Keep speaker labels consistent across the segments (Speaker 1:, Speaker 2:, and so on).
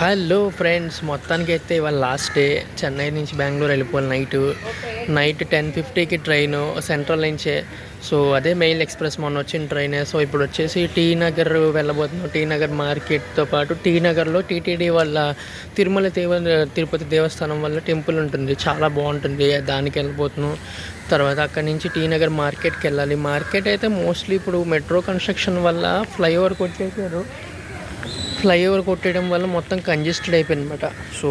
Speaker 1: Hello friends మొత్తానికి అయితే ఇవాళ లాస్ట్ డే చెన్నై నుంచి బెంగళూరు వెళ్ళిపోవాలి నైట్ నైట్ టెన్ ఫిఫ్టీకి ట్రైన్ సెంట్రల్ నుంచే. సో అదే మెయిల్ ఎక్స్ప్రెస్ మొన్న వచ్చిన ట్రైన్ సో ఇప్పుడు వచ్చేసి టీ నగర్ వెళ్ళబోతున్నాం. టీ నగర్ మార్కెట్తో పాటు టీ నగర్లో టీటీడీ వల్ల తిరుమల దేవ తిరుపతి దేవస్థానం వల్ల టెంపుల్ ఉంటుంది. చాలా బాగుంటుంది. దానికి వెళ్ళిపోతున్నాం తర్వాత అక్కడి నుంచి టీ నగర్ మార్కెట్కి వెళ్ళాలి. మార్కెట్ అయితే మోస్ట్లీ ఇప్పుడు మెట్రో కన్స్ట్రక్షన్ వల్ల ఫ్లైఓవర్కి వచ్చేసారు ఫ్లైఓవర్ కొట్టేయడం వల్ల మొత్తం కంజెస్టెడ్ అయిపోయింది అనమాట సో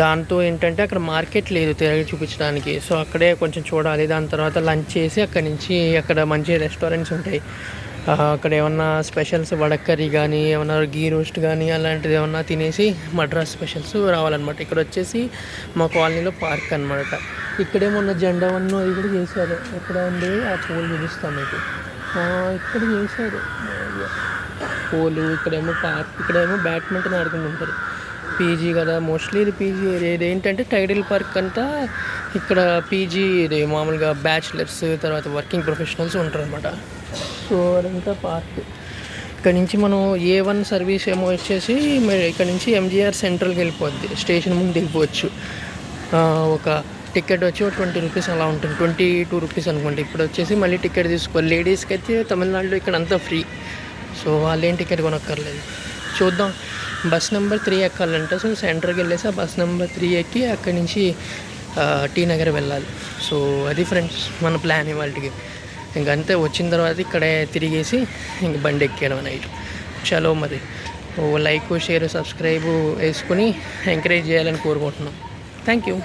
Speaker 1: దాంతో ఏంటంటే అక్కడ మార్కెట్ లేదు తిరిగి చూపించడానికి. సో అక్కడే కొంచెం చూడాలి. దాని తర్వాత లంచ్ చేసి అక్కడి నుంచి అక్కడ మంచి రెస్టారెంట్స్ ఉంటాయి. అక్కడ ఏమన్నా స్పెషల్స్ వడకర్రీ కానీ ఏమన్నా గీ రోస్ట్ కానీ అలాంటిది ఏమన్నా తినేసి మద్రాస్ స్పెషల్స్ రావాలన్నమాట. ఇక్కడ వచ్చేసి మా కాలనీలో పార్క్ అనమాట ఇక్కడే మొన్న జెండా వన్ ఇది కూడా చేశారు. ఎక్కడ ఉంది? ఆ పూలు చూపిస్తాం మీకు. ఇక్కడ చేశారు. పూలు ఇక్కడేమో పార్క్ ఇక్కడేమో బ్యాడ్మింటన్ ఆడుకుంటుంటారు. పీజీ కదా మోస్ట్లీ ఇది పీజీ ఇది ఏంటంటే టైడల్ పార్క్ అంతా ఇక్కడ పీజీ ఇది మామూలుగా బ్యాచిలర్స్ తర్వాత వర్కింగ్ ప్రొఫెషనల్స్ ఉంటారు అనమాట సో అదంతా పార్క్. ఇక్కడ నుంచి మనం ఏ వన్ సర్వీస్ ఏమో వచ్చేసి మరి ఇక్కడ నుంచి ఎంజీఆర్ సెంట్రల్కి వెళ్ళిపోద్ది. స్టేషన్ ముందు వెళ్ళిపోవచ్చు. ఒక టికెట్ వచ్చి ఒక ట్వంటీ రూపీస్ అలా ఉంటుంది. ట్వంటీ టూ రూపీస్ అనుకోండి. ఇప్పుడు వచ్చేసి మళ్ళీ టికెట్ తీసుకోవాలి లేడీస్కి అయితే తమిళనాడులో ఇక్కడ అంతా ఫ్రీ. సో వాళ్ళేం టికెట్ కొనక్కర్లేదు. చూద్దాం. బస్ నెంబర్ త్రీ ఎక్కాలంటే. సో సెంటర్కి వెళ్ళేసి ఆ బస్ నెంబర్ త్రీ ఎక్కి అక్కడి నుంచి టీ నగర్ వెళ్ళాలి. సో అది ఫ్రెండ్స్ మన ప్లాన్ ఇవాళకి ఇంకంతే వచ్చిన తర్వాత ఇక్కడే తిరిగేసి ఇంక బండి ఎక్కేయడం నైట్. చలో మరి. లైక్ షేర్ సబ్స్క్రైబ్ వేసుకుని ఎంకరేజ్ చేయాలని కోరుకుంటున్నాం. Thank you.